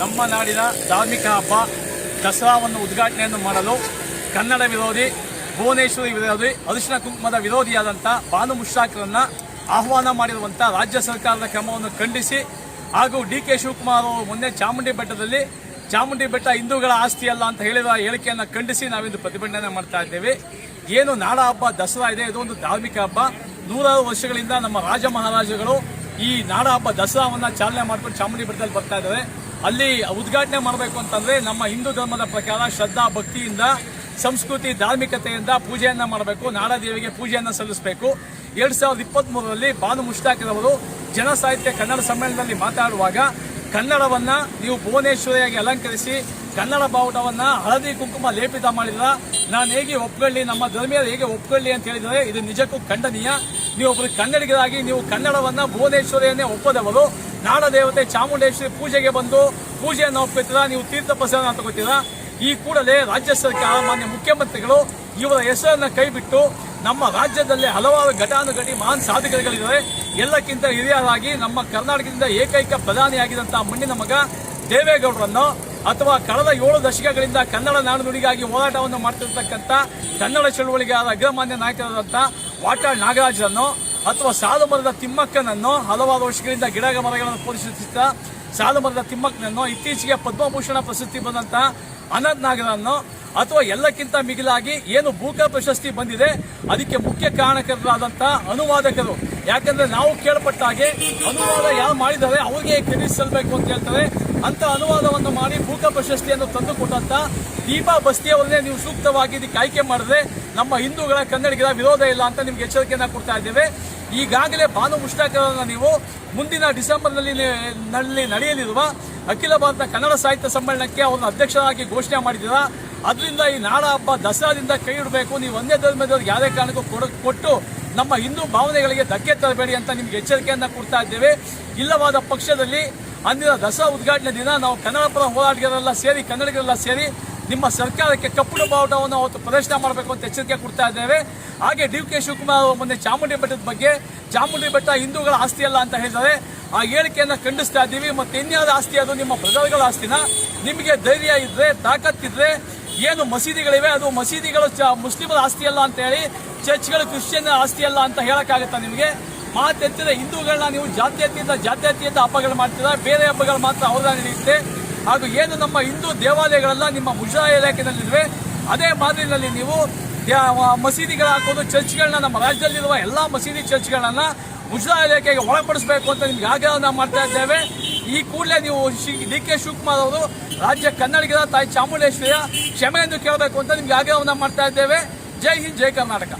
ನಮ್ಮ ನಾಡಿನ ಧಾರ್ಮಿಕ ಹಬ್ಬ, ದಸರಾವನ್ನು ಉದ್ಘಾಟನೆಯನ್ನು ಮಾಡಲು ಕನ್ನಡ ವಿರೋಧಿ, ಭುವನೇಶ್ವರಿ ವಿರೋಧಿ ಅರಿಶಿನ ಕುಂಕುಮದ ವಿರೋಧಿಯಾದಂಥ ಬಾನು ಮುಷ್ತಾಕ್ರನ್ನ ಆಹ್ವಾನ ಮಾಡಿರುವಂಥ ರಾಜ್ಯ ಸರ್ಕಾರದ ಕ್ರಮವನ್ನು ಖಂಡಿಸಿ ಹಾಗೂ ಡಿ ಕೆ ಶಿವಕುಮಾರ್ ಅವರು ಮೊನ್ನೆ ಚಾಮುಂಡಿ ಬೆಟ್ಟದಲ್ಲಿ, ಚಾಮುಂಡಿ ಬೆಟ್ಟ ಹಿಂದೂಗಳ ಆಸ್ತಿ ಅಲ್ಲ ಅಂತ ಹೇಳಿದ ಹೇಳಿಕೆಯನ್ನು ಖಂಡಿಸಿ ನಾವಿಂದು ಪ್ರತಿಭಟನೆ ಮಾಡ್ತಾ ಇದ್ದೇವೆ. ಏನು ನಾಡ ಹಬ್ಬ, ದಸರಾ ಇದೆ, ಇದು ಒಂದು ಧಾರ್ಮಿಕ ಹಬ್ಬ. ನೂರಾರು ವರ್ಷಗಳಿಂದ ನಮ್ಮ ರಾಜ ಮಹಾರಾಜಗಳು ಈ ನಾಡ ಹಬ್ಬ, ದಸರಾವನ್ನ ಚಾಲನೆ ಮಾಡಿಕೊಂಡು ಚಾಮುಂಡಿ ಬೆಟ್ಟದಲ್ಲಿ ಬರ್ತಾ ಇದ್ದಾರೆ. ಅಲ್ಲಿ ಉದ್ಘಾಟನೆ ಮಾಡಬೇಕು ಅಂತಂದ್ರೆ ನಮ್ಮ ಹಿಂದೂ ಧರ್ಮದ ಪ್ರಕಾರ ಶ್ರದ್ಧಾ ಭಕ್ತಿಯಿಂದ, ಸಂಸ್ಕೃತಿ ಧಾರ್ಮಿಕತೆಯಿಂದ ಪೂಜೆಯನ್ನ ಮಾಡಬೇಕು, ನಾಡದೇವಿಗೆ ಪೂಜೆಯನ್ನ ಸಲ್ಲಿಸಬೇಕು. ಎರಡ್ ಸಾವಿರದ ಇಪ್ಪತ್ತ್ ಮೂರರಲ್ಲಿ ಬಾನು ಮುಷ್ತಾಕಿರವರು ಜನ ಸಾಹಿತ್ಯ ಕನ್ನಡ ಸಮ್ಮೇಳನದಲ್ಲಿ ಮಾತಾಡುವಾಗ, ಕನ್ನಡವನ್ನ ನೀವು ಭುವನೇಶ್ವರಿಯಾಗಿ ಅಲಂಕರಿಸಿ, ಕನ್ನಡ ಬಾವುಟವನ್ನ ಹಳದಿ ಕುಂಕುಮ ಲೇಪಿತ ಮಾಡಿದ್ರ, ನಾನು ಹೇಗೆ ಒಪ್ಕೊಳ್ಳಿ, ನಮ್ಮ ಧರ್ಮೀಯರು ಹೇಗೆ ಒಪ್ಕೊಳ್ಳಿ ಅಂತ ಹೇಳಿದರೆ, ಇದು ನಿಜಕ್ಕೂ ಖಂಡನೀಯ. ನೀವು ಒಬ್ಬರು ಕನ್ನಡಿಗರಾಗಿ, ನೀವು ಕನ್ನಡವನ್ನ ಭುವನೇಶ್ವರಿಯನ್ನೇ ಒಪ್ಪದವರು. ನಾಡ ದೇವತೆ ಚಾಮುಂಡೇಶ್ವರಿ ಪೂಜೆಗೆ ಬಂದು ಪೂಜೆಯನ್ನು ಒಪ್ಪಿರ್ತೀರಾ ನೀವು ತೀರ್ಥ ಪ್ರಸಾದ ತಗೋತೀರಾ ಈ ಕೂಡಲೇ ರಾಜ್ಯ ಸರ್ಕಾರ, ಮಾನ್ಯ ಮುಖ್ಯಮಂತ್ರಿಗಳು ಇವರ ಹೆಸರನ್ನ ಕೈಬಿಟ್ಟು ನಮ್ಮ ರಾಜ್ಯದಲ್ಲಿ ಹಲವಾರು ಘಟಾನುಘಟಿ ಮಹಾನ್ ಸಾಧಕರುಗಳಿದ್ದಾರೆ. ಎಲ್ಲಕ್ಕಿಂತ ಹಿರಿಯರಾಗಿ ನಮ್ಮ ಕರ್ನಾಟಕದಿಂದ ಏಕೈಕ ಪ್ರಧಾನಿಯಾಗಿದ್ದಂತಹ ಮಣ್ಣಿನ ಮಗ ದೇವೇಗೌಡರನ್ನು ಅಥವಾ ಕಳೆದ ಏಳು ದಶಕಗಳಿಂದ ಕನ್ನಡ ನಾಡುನುಡಿಗಾಗಿ ಹೋರಾಟವನ್ನು ಮಾಡ್ತಿರ್ತಕ್ಕಂಥ ಕನ್ನಡ ಚಳುವಳಿಗಾರ ಅಗ್ರಮಾನ್ಯ ನಾಯಕರಾದಂಥ ವಾಟಾಳ್ ನಾಗರಾಜರನ್ನು ಅಥವಾ ಸಾಲು ಮರದ ತಿಮ್ಮಕ್ಕನನ್ನು ಹಲವಾರು ವರ್ಷಗಳಿಂದ ಗಿಡ ಮರಗಳನ್ನು ಪೋಷಿಸುತ್ತಾ ಸಾಲು ಮರದ ತಿಮ್ಮಕ್ಕನನ್ನು ಇತ್ತೀಚೆಗೆ ಪದ್ಮಭೂಷಣ ಪ್ರಶಸ್ತಿ ಬಂದಂತಹ ಅನಂತ್ ನಾಗರನ್ನು ಅಥವಾ ಎಲ್ಲಕ್ಕಿಂತ ಮಿಗಿಲಾಗಿ ಏನು ಭೂಕ ಪ್ರಶಸ್ತಿ ಬಂದಿದೆ, ಅದಕ್ಕೆ ಮುಖ್ಯ ಕಾರಣಕರಾದಂತಹ ಅನುವಾದಕರು. ಯಾಕಂದ್ರೆ ನಾವು ಕೇಳಪಟ್ಟ ಹಾಗೆ ಅನುವಾದ ಯಾರು ಮಾಡಿದ್ದಾರೆ, ಅವರಿಗೆ ಕ್ರೆಡಿಟ್ ಸಲ್ಲಬೇಕು ಅಂತ ಹೇಳ್ತಾರೆ. ಅಂತ ಅನುವಾದವನ್ನು ಮಾಡಿ ಭೂಕ ಪ್ರಶಸ್ತಿಯನ್ನು ತಂದುಕೊಟ್ಟಂತ ದೀಪಾ ಬಸ್ತಿಯವರನ್ನೇ ನೀವು ಸೂಕ್ತವಾಗಿ ಇದಕ್ಕೆ ಆಯ್ಕೆ ಮಾಡಿದ್ರೆ ನಮ್ಮ ಹಿಂದೂಗಳ ಕನ್ನಡಿಗರ ವಿರೋಧ ಇಲ್ಲ ಅಂತ ನಿಮ್ಗೆ ಎಚ್ಚರಿಕೆಯನ್ನು ಕೊಡ್ತಾ ಇದ್ದೇವೆ. ಈಗಾಗಲೇ ಭಾನು ಮುಷ್ಟಾಕರನ್ನು ನೀವು ಮುಂದಿನ ಡಿಸೆಂಬರ್ನಲ್ಲಿ ನಲ್ಲಿ ನಡೆಯಲಿರುವ ಅಖಿಲ ಭಾರತ ಕನ್ನಡ ಸಾಹಿತ್ಯ ಸಮ್ಮೇಳನಕ್ಕೆ ಅವ್ರನ್ನ ಅಧ್ಯಕ್ಷರಾಗಿ ಘೋಷಣೆ ಮಾಡಿದ್ದೀರಾ? ಅದರಿಂದ ಈ ನಾಡ ಹಬ್ಬ ದಸರಾದಿಂದ ಕೈ ಇಡಬೇಕು. ನೀವು ಒಂದೇ ಧರ್ಮದವ್ರಿಗೆ ಯಾವುದೇ ಕಾರಣಕ್ಕೂ ಕೊಡ- ಕೊಟ್ಟು ನಮ್ಮ ಹಿಂದೂ ಭಾವನೆಗಳಿಗೆ ಧಕ್ಕೆ ತರಬೇಡಿ ಅಂತ ನಿಮ್ಗೆ ಎಚ್ಚರಿಕೆಯನ್ನು ಕೊಡ್ತಾ ಇದ್ದೇವೆ. ಇಲ್ಲವಾದ ಪಕ್ಷದಲ್ಲಿ ಅಂದಿನ ದಸರಾ ಉದ್ಘಾಟನೆ ದಿನ ನಾವು ಕನ್ನಡ ಪರ ಹೋರಾಟಗಾರರೆಲ್ಲ ಸೇರಿ, ಕನ್ನಡಿಗರೆಲ್ಲ ಸೇರಿ ನಿಮ್ಮ ಸರ್ಕಾರಕ್ಕೆ ಕಪ್ಪು ಬಾವುಟವನ್ನು ಅವತ್ತು ಪ್ರದರ್ಶನ ಮಾಡಬೇಕು ಅಂತ ಎಚ್ಚರಿಕೆ ಕೊಡ್ತಾ ಇದ್ದೇವೆ. ಹಾಗೆ ಡಿ ಕೆ ಶಿವಕುಮಾರ್ ಅವರು ಮೊನ್ನೆ ಚಾಮುಂಡಿ ಬೆಟ್ಟದ ಬಗ್ಗೆ, ಚಾಮುಂಡಿ ಬೆಟ್ಟ ಹಿಂದೂಗಳ ಆಸ್ತಿ ಅಲ್ಲ ಅಂತ ಹೇಳಿದ್ದಾರೆ. ಆ ಹೇಳಿಕೆಯನ್ನು ಖಂಡಿಸ್ತಾ ಇದ್ದೀವಿ. ಮತ್ತೆ ಇನ್ಯಾವುದೇ ಆಸ್ತಿ ಅದು? ನಿಮ್ಮ ಪ್ರಜೆಗಳ ಆಸ್ತಿನ? ನಿಮಗೆ ಧೈರ್ಯ ಇದ್ರೆ, ತಾಕತ್ತಿದ್ರೆ ಏನು ಮಸೀದಿಗಳಿವೆ? ಅದು ಮಸೀದಿಗಳು ಚ- ಮುಸ್ಲಿಮರ ಆಸ್ತಿ ಅಲ್ಲ ಅಂತ ಹೇಳಿ, ಚರ್ಚ್ಗಳು ಕ್ರಿಶ್ಚಿಯನ್ ಆಸ್ತಿ ಅಲ್ಲ ಅಂತ ಹೇಳೋಕ್ಕಾಗತ್ತಾ ನಿಮಗೆ? ಮಾತೆತ್ತಿದ ಹಿಂದೂಗಳನ್ನ ನೀವು ಜಾತ್ಯತೀತ ಜಾತ್ಯತೀತ ಹಬ್ಬಗಳು ಮಾಡ್ತೀರಾ? ಬೇರೆ ಹಬ್ಬಗಳು ಮಾತ್ರ ಅವರ ನಡೆಯುತ್ತೆ ಹಾಗೂ ಏನು ನಮ್ಮ ಹಿಂದೂ ದೇವಾಲಯಗಳೆಲ್ಲ ನಿಮ್ಮ ಮುಜಾ ಇಲಾಖೆನಲ್ಲಿವೆ ಅದೇ ಮಾದರಿನಲ್ಲಿ ನೀವು ಮಸೀದಿಗಳ ಹಾಕೋದು ಚರ್ಚ್ಗಳನ್ನ ನಮ್ಮ ರಾಜ್ಯದಲ್ಲಿರುವ ಎಲ್ಲ ಮಸೀದಿ ಚರ್ಚ್ಗಳನ್ನ ಮುಜರಾಯಿ ಇಲಾಖೆಗೆ ಒಳಪಡಿಸಬೇಕು ಅಂತ ನಿಮ್ಗೆ ನಾವು ಮಾಡ್ತಾ ಇದ್ದೇವೆ. ಈ ಕೂಡಲೇ ನೀವು ಡಿ ಕೆ ಶಿವಕುಮಾರ್ ಅವರು ರಾಜ್ಯ ಕನ್ನಡಿಗರ ತಾಯಿ ಚಾಮುಂಡೇಶ್ವರಿಯ ಕ್ಷಮೆಯನ್ನು ಕೇಳಬೇಕು ಅಂತ ನಿಮ್ಗೆ ಆಗ್ರಹವನ್ನು ಮಾಡ್ತಾ ಇದ್ದೇವೆ. ಜೈ ಹಿಂದ್, ಜೈ ಕರ್ನಾಟಕ.